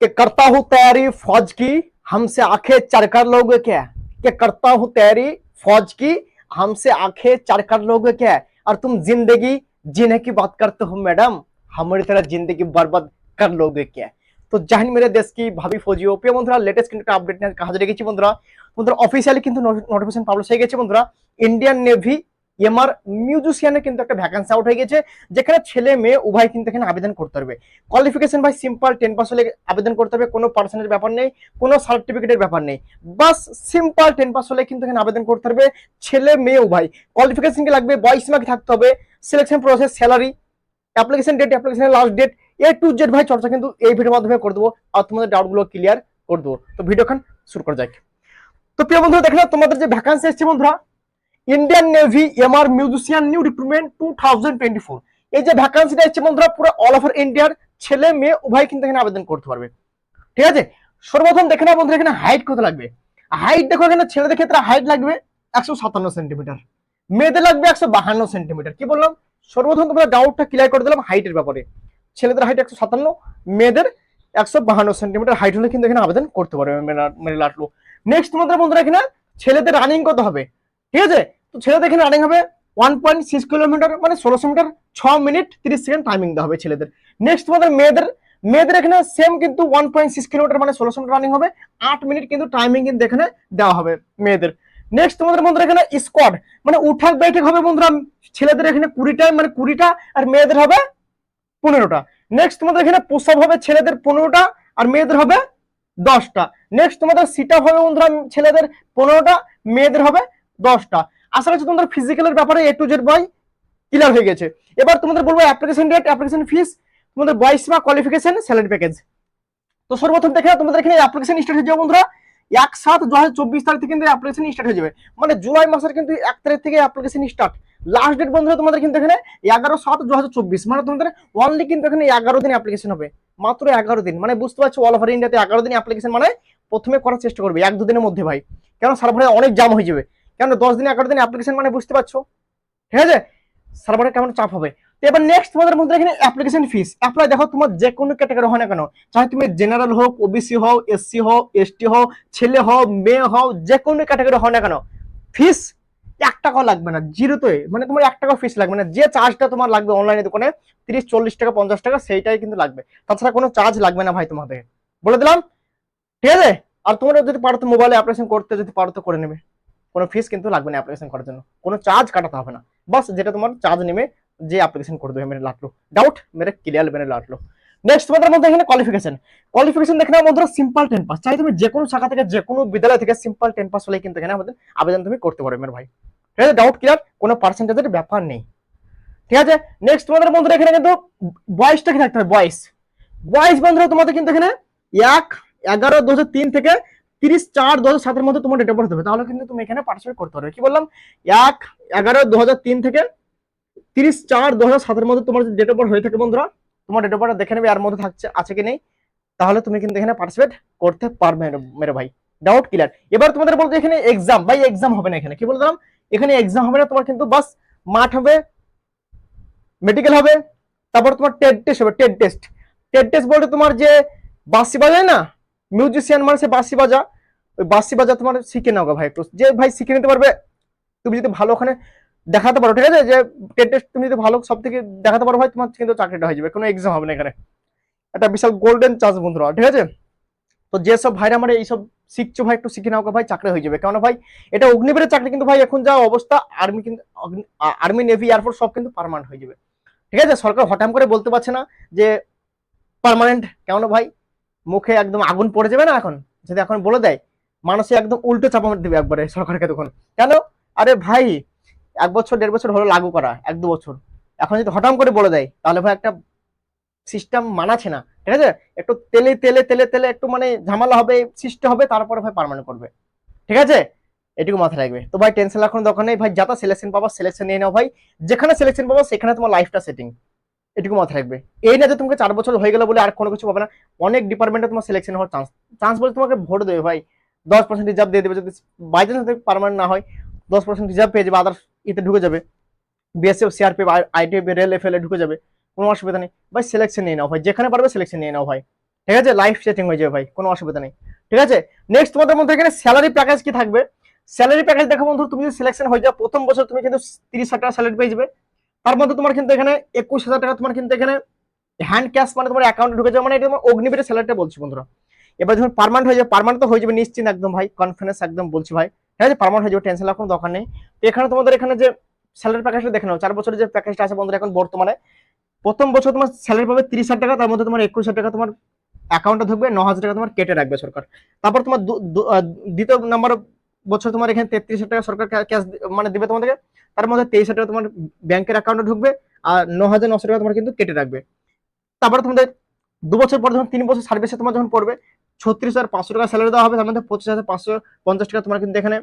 कि करता हूं तैयारी फौज की हमसे आंखें चरकर लोगे क्या कि करता हूं तैयारी फौज की हमसे आंखें चरकर लोगे क्या और तुम जिंदगी जीने की बात करते हो मैडम हमारी तरह जिंदगी बर्बाद कर लोगे क्या তো জাহিন মেরে দেশ কি ভাবি ফৌজিও প্রিয় বন্ধুরা লেটেস্ট কিন্তু একটা আপডেট নিয়ে হাজির রেখেছি বন্ধুরা বন্ধুরা অফিসিয়ালি কিন্তু নোটিফিকেশন পাবলিশ হয়ে গেছে বন্ধুরা ইন্ডিয়ান নেভি এমআর মিউজিশিয়ানে কিন্তু একটা ভ্যাকান্সি আউট হয়ে গেছে, যেখানে ছেলে মেয়ে উভয় কিন্তু এখানে আবেদন করতে পারবে। কোয়ালিফিকেশন ভাই সিম্পল টেন পাস হলে আবেদন করতে হবে কোনো পার্সেন্টের ব্যাপার নেই, কোনো সার্টিফিকেটের ব্যাপার নেই। বাস সিম্পল টেন পাস হলে কিন্তু এখানে আবেদন করতে পারবে ছেলে মেয়ে উভয়। কোয়ালিফিকেশন কি লাগবে? বয়স মার্ক থাকতে হবে selection process salary application date অ্যাপ্লিকেশনের last date A to Z ভাই চর্চা কিন্তু এই ভিডিওর মাধ্যমে করে দেবো, আর তোমাদের ডাউটগুলো ক্লিয়ার করে দেবো। তো ভিডিওখান শুরু করা যাক। তো প্রিয় বন্ধুরা, দেখো তোমাদের যে ভ্যাকান্সি এসছে বন্ধুরা Indian Navy MR musician new recruitment two thousand twenty four এই যে ভ্যাকান্সিটা এসছে বন্ধুরা, পুরো অল ওভার ইন্ডিয়ার ছেলে মেয়ে উভয় কিন্তু এখানে আবেদন করতে পারবে। ঠিক আছে? সর্বপ্রথম দেখে না বন্ধুরা, এখানে হাইট কত লাগবে? হাইট দেখো এখানে ছেলেদের ক্ষেত্রে হাইট লাগবে একশো সাতান্ন সেন্টিমিটার মেয়েদের লাগবে একশো বাহান্ন সেন্টিমিটার কি বললাম? সর্বপ্রথম তোমরা ডাউটটা ক্লিয়ার করে দিলাম হাইটের ব্যাপারে। ছেলেদের হাইট একশো সাতান্ন, মেয়েদের একশো বাহান্ন সেন্টিমিটার হাইট হলে কিন্তু এখানে আবেদন করতে পারবে মেরে লাটলো নেক্সট তোমাদের বন্ধুরা এখানে ছেলেদের রানিং কত হবে? ঠিক আছে? তো ছেলেদের এখানে রানিং হবে ওয়ান পয়েন্ট সিক্স কিলোমিটার মানে ষোলোশো মিটার ছ মিনিট তিরিশ সেকেন্ড টাইমিং দেওয়া হবে ছেলেদের। নেক্সট তোমাদের মেয়েদের মেয়েদের এখানে সেম কিন্তু ওয়ান পয়েন্ট সিক্স কিলোমিটার মানে ষোলোশো মিটার রানিং হবে, আট মিনিট কিন্তু টাইমিং কিন্তু এখানে দেওয়া হবে মেয়েদের। নেক্সট তোমাদের বন্ধুরা এখানে স্কোয়াড মানে উঠাক বৈঠক হবে বন্ধুরা, ছেলেদের এখানে কুড়িটা মানে কুড়িটা, আর মেয়েদের হবে পনেরোটা। নেক্সট তোমাদের এখানে পোশাক হবে ছেলেদের পনেরোটা, আর মেয়েদের হবে দশটা। নেক্সট তোমাদের সিট হবে বন্ধুরা, ছেলেদের পনেরোটা, মেয়েদের হবে দশটা। আশা করছি তোমাদের ফিজিক্যালের ব্যাপারে এ টু জেড বই ক্লিয়ার হয়ে গেছে। এবার তোমাদের বলব অ্যাপ্লিকেশন ডেট অ্যাপ্লিকেশন ফিস তোমাদের বয়স বা কোয়ালিফিকেশন স্যালারি প্যাকেজ তো সর্বপ্রথম দেখে তোমাদের এখানে অ্যাপ্লিকেশন স্টার্ট হয়ে যাবে বন্ধুরা। এক সাত দু হাজার চব্বিশ তারিখ থেকে কিন্তু অ্যাপ্লিকেশন স্টার্ট হয়ে যাবে। মানে জুলাই মাসের কিন্তু এক তারিখ থেকে অ্যাপ্লিকেশন স্টার্ট লাস্ট ডেট বন্ধুরা তোমাদের কিন্তু এখানে এগারো সাত দু হাজার চব্বিশ। মানে তোমাদের অনলি কিন্তু এখানে এগারো দিন অ্যাপ্লিকেশন হবে। মাত্র এগারো দিন। মানে বুঝতে পারছ অল ওভার ইন্ডিয়াতে এগারো দিন অ্যাপ্লিকেশন মানে প্রথমে করার চেষ্টা করবে, এক দুদিনের মধ্যে ভাই। কেন? সার্ভারে অনেক জাম হয়ে যাবে। কেন দশ দিন এগারো দিন অ্যাপ্লিকেশন মানে বুঝতে পারছ? ঠিক আছে? সার্ভারে কেমন চাপ হবে? তো এবার নেক্সট তোমাদের মধ্যে এখানে অ্যাপ্লিকেশন ফিস অ্যাপ্লাই দেখো, তোমার যে কোনো ক্যাটাগরি হয় না কেন। চাহে তুমি জেনারেল হোক ওবিসি হও এসসি হও এসটি হও ছেলে হও মেয়ে হও যে কোনো ক্যাটাগরি হয় না কেন। ফিস এক টাকাও লাগবে না, জিরোতে। মানে তোমার এক টাকা ফিস লাগবে না। যে চার্জটা তোমার লাগবে অনলাইনে দোকানে, তিরিশ, চল্লিশ টাকা, পঞ্চাশ টাকা, সেইটাই কিন্তু লাগবে। তাছাড়া কোনো চার্জ লাগবে না ভাই তোমাদের। বলে দিলাম? ঠিক আছে? আর তোমরা যদি পারো তো মোবাইলে অ্যাপ্লিকেশন করতে, যদি পারো তো করে নেবে। কোনো ফিস কিন্তু লাগবে না অ্যাপ্লিকেশন করার জন্য। কোনো চার্জ কাটাতে হবে না। বাস যেটা তোমার চার্জ নেবে যে অ্যাপ্লিকেশন করে দেবে মেরে লাটলো। ডাউট মেরে ক্লিয়ার মেরে লাটলো। নেক্সট তোমাদের মধ্যে এখানে কোয়ালিফিকেশন কোয়ালিফিকেশন দেখে নাও বন্ধুরা সিম্পল টেন পাস চাই তুমি যে কোনো শাখা থেকে যে কোনো বিদ্যালয় থেকে সিম্পল টেন পাস হলে কিন্তু এখানে আমাদের আবেদন তুমি করতে পারবে মেরে ভাই। ঠিক আছে? ডাউট ক্লিয়ার কোনো পার্সেন্টেজের ব্যাপার নেই। ঠিক আছে? নেক্সট তোমাদের বন্ধুরা এখানে কিন্তু বয়সটা কি থাকতে হবে? বয়স। বয়স বন্ধুরা তোমাদের কিন্তু এখানে এক, এগারো দু হাজার তিন থেকে তিরিশ চার দু হাজার সাতের মধ্যে তোমার ডেট অফ বার্থ হবে। তাহলে কিন্তু তুমি এখানে পার্টিসিপেট করতে পারবে। কি বললাম? এক এগারো দু থেকে তিরিশ চার দু হাজার সাতের মধ্যে তোমার ডেট অফ বার্থ হয়ে থাকে বন্ধুরা। তোমার ডেট অফ বার্থ দেখে নেবে এর মধ্যে থাকছে, আছে কি নেই? তাহলে তুমি কিন্তু এখানে পার্টিসিপেট করতে পারবে মেরে ভাই। ডাউট ক্লিয়ার এবার তোমাদের বলতে এখানে এক্সাম ভাই এক্সাম হবে না এখানে। কি বললাম? এখানে এক্সাম হবে না, তোমার কিন্তু বাস মাঠ হবে মেডিকেল হবে, তারপর তোমার টেড টেস্ট হবে। টেড টেস্ট টেড টেস্ট বলতে তোমার যে বাঁশি বাজায় না? মিউজিশিয়ান মানে সে বাঁশি বাজা। ওই বাঁশি বাজা তোমার শিখে নাও ভাই একটু। যে ভাই শিখে নিতে পারবে, তুমি যদি ভালো ওখানে দেখাতে পারো, ঠিক আছে? যে টেস্ট তুমি যদি ভালো সব থেকে দেখাতে পারো ভাই, তোমার কিন্তু চাকরিটা হয়ে যাবে, কোনো এক্সাম হবে না এখানে। একটা বিশাল গোল্ডেন চান্স বন্ধুরা, ঠিক আছে? তো যেসব ভাইরা আমার এইসব শিখছো ভাই, একটু শিখে নাও ভাই, চাকরি হয়ে যাবে। কেন ভাই, এটা অগ্নিবীরের চাকরি কিন্তু ভাই, এখন যা অবস্থা আর্মি কিন্তু আর্মি নেভি এয়ারফোর্স সব কিন্তু পারমানেন্ট হয়ে যাবে। ঠিক আছে? সরকার হঠাৎ করে বলতে পারছে না যে পার্মানেন্ট কেন ভাই মুখে একদম আগুন পড়ে যাবে না এখন? যদি এখন বলে দেয়, মানুষে একদম উল্টো চাপা দেবে একবারে সরকারকে তখন। কেন? আরে ভাই, এক বছর, দেড় বছর হলো লাগু করা, এক দু বছর। এখন যদি হঠাৎ করে বলে দেয়, তাহলে ভাই একটা সিস্টেম মানাছে না, ঠিক আছে? একটু তেলে তেলে তেলে তেলে একটু মানে ঝামেলা হবে, সৃষ্টি হবে, তারপরে ভাই পারমানেন্ট করবে। ঠিক আছে? এটুকু মাথায় রাখবে। তো ভাই টেনশন রাখার দরকার নেই। ভাই যাতা সিলেকশন পাবা সিলেকশন নিয়ে নাও ভাই। যেখানে সিলেকশন পাবা, সেখানে তোমার লাইফটা সেটিং এটুকু মাথায় রাখবে। এই না যে তোমাকে চার বছর হয়ে গেল বলে আর কোনো কিছু পাবে না। অনেক ডিপার্টমেন্টে তোমার সিলেকশন হওয়ার চান্স চান্স বলে তোমাকে ভোট দেবে ভাই। দশ পার্সেন্ট রিজার্ভ দিয়ে দেবে। যদি বাই চান্স পারমানেন্ট না হয়, দশ পার্সেন্ট রিজার্ভ পেয়ে যাবে আদার্স ইতে ঢুকে যাবে। BSF CRP ITF rail F এ ঢুকে যাবে। কোনো অসুবিধা নেই। ভাই সিলেকশন নিয়ে নাও ভাই। যেখানে পারবে সিলেকশন নিয়ে নাও ভাই। ঠিক আছে? লাইফ সেটিং হয়ে যাবে ভাই। কোনো অসুবিধা নেই। ঠিক আছে? নেক্সট তোমাদের মধ্যে এখানে স্যালারি প্যাকেজ কি থাকবে? স্যালারি প্যাকেজ দেখো বন্ধু, তুমি যদি সিলেকশন হয়ে যাও, প্রথম বছর তুমি কিন্তু তিরিশ হাজার টাকা স্যালারি পেয়ে যাবে। তার মধ্যে তোমার কিন্তু এখানে একুশ হাজার টাকা তোমার কিন্তু এখানে হ্যান্ড ক্যাশ মানে তোমার অ্যাকাউন্টে ঢুকে যাবে মানে এটা তোমার অগ্নিবীরের স্যালারিটা বলছি বন্ধুরা। এবার যখন পার্মানেন্ট হয়ে যাবে পার্মানেন্ট তো হয়ে যাবে নিশ্চিন্ত একদম ভাই কনফিডেন্স একদম বলছি ভাই। ঠিক আছে পার্মানেন্ট হয়ে যাবে টেনশন লাগার কোনো দরকার নেই। তো এখানে তোমাদের এখানে যে স্যালারি প্যাকেজটা দেখে নাও, চার বছরের যে প্যাকেজটা আছে বন্ধুরা এখন বর্তমানে, প্রথম বছর তোমার স্যালারি পাবে তিরিশ হাজার টাকা, তার মধ্যে তোমার একুশ হাজার টাকা তোমার অ্যাকাউন্টে ঢুকবে, ন হাজার টাকা তোমার কেটে রাখবে সরকার। তারপর তোমার দ্বিতীয় নম্বর বছর তোমার এখানে তেত্রিশ হাজার টাকা সরকার ক্যাশ মানে দিবে তোমাদেরকে। তার মধ্যে তেইশ হাজার টাকা তোমার ব্যাংকের অ্যাকাউন্টে ঢুকবে আর ন হাজার নশো টাকা তোমার কিন্তু কেটে রাখবে। তারপরে তোমাদের দু বছর পর যখন তিন বছর সার্ভিসে তোমার যখন পড়বে, ছত্রিশ হাজার পাঁচশো টাকা স্যালারি দেওয়া হবে, তার মধ্যে পঁচিশ হাজার পাঁচশো পঞ্চাশ টাকা তোমার কিন্তু এখানে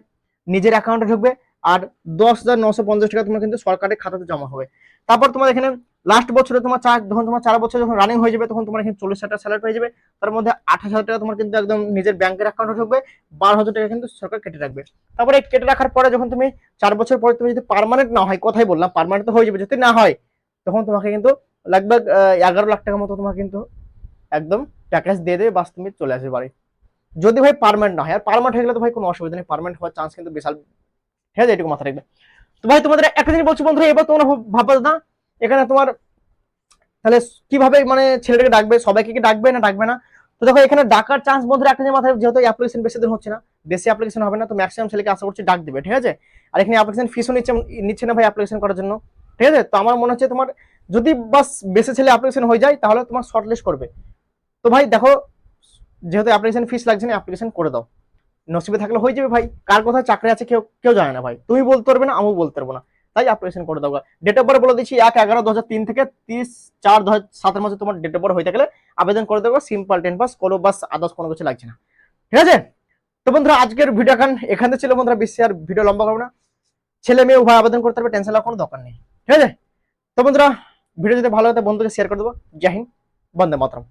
নিজের অ্যাকাউন্টে ঢুকবে আর দশ হাজার নশো পঞ্চাশ টাকা তোমার কিন্তু সরকারের খাতাতে জমা হবে। তারপর তোমার এখানে লাস্ট বছরে তোমার চার, যখন তোমার চার বছর যখন রানিং হয়ে যাবে, তখন তোমার এখানে চল্লিশ হাজার স্যালারি পেয়ে যাবে। তার মধ্যে আঠাশ হাজার টাকা তোমার কিন্তু একদম নিজের ব্যাংকের অ্যাকাউন্টে ঢুকবে, বারো হাজার টাকা কিন্তু সরকার কেটে রাখবে। তারপরে কেটে রাখার পরে যখন তুমি চার বছর পরে তুমি যদি পার্মানেন্ট না হয়, কথাই বললাম পার্মানেন্ট তো হয়ে যাবে, যদি না হয়, তখন তোমাকে কিন্তু লাগবে এগারো লাখ টাকার মতো তোমার কিন্তু একদম প্যাকেজ দিয়ে দেবে, বাস তুমি চলে আসবে বাড়ি। যদি ভাই পার্মানেন্ট না হয়, আর পার্মানেন্ট হয়ে গেলে তো ভাই কোনো অসুবিধা নেই পার্মানেন্ট হওয়ার চান্স কিন্তু বিশাল, ঠিক আছে, এটুকু মাথায় রাখবে। তো ভাই তোমাদের একটা জিনিস বলছি বন্ধুরা, এবার তোমরা ভাব- ভাববে না এখানে তোমার, তাহলে কীভাবে মানে ছেলেটাকে ডাকবে? সবাইকে কি ডাকবে না ডাকবে না? তো দেখো, এখানে ডাকার চান্স বন্ধুরা একটা মাথায় যেহেতু অ্যাপ্লিকেশন বেশি দিন হচ্ছে না, বেশি অ্যাপ্লিকেশন হবে না, তো ম্যাক্সিমাম ছেলেকে আশা করছি ডাক দিবে, ঠিক আছে? আর এখানে অ্যাপ্লিকেশন ফিসও নিচ্ছে নিচ্ছে না ভাই অ্যাপ্লিকেশন করার জন্য, ঠিক আছে? তো আমার মনে হচ্ছে তোমার, যদি বাস বেশি ছেলে অ্যাপ্লিকেশন হয়ে যায়, তাহলে তোমার শর্ট লিস্ট করবে। তো ভাই দেখো, যেহেতু অ্যাপ্লিকেশন ফিস লাগছে না অ্যাপ্লিকেশন করে দাও। নসিবে থাকলে হয়ে যাবে ভাই। কার কোথায় চাকরি আছে কেউ কেউ জানে না ভাই। তুমি বলতে পারবে না, আমিও বলতে পারব না। তাই অ্যাপ্লিকেশন করে দাও ডেট অফ বার্থ বলে দিচ্ছি এক এগারো দু তিন থেকে তিরিশ চার দু সাতের মধ্যে তোমার ডেট অফ বার্থ হয়ে থাকলে আবেদন করে দেবো সিম্পল টেন পাস কোনো বাস আদার্স কোনো কিছু লাগছে না। ঠিক আছে? তো বন্ধুরা, আজকের ভিডিও এখন এখান ছিল বন্ধুরা, বেশি আর ভিডিও লম্বা করব না। ছেলে মেয়ে উভয় আবেদন করতে পারবে টেনশন কোনো দরকার নেই। ঠিক আছে? তো বন্ধুরা ভিডিও যদি ভালো হতো বন্ধুকে শেয়ার করে দেবো। জয় হিন্দ, বন্দে মাতরম।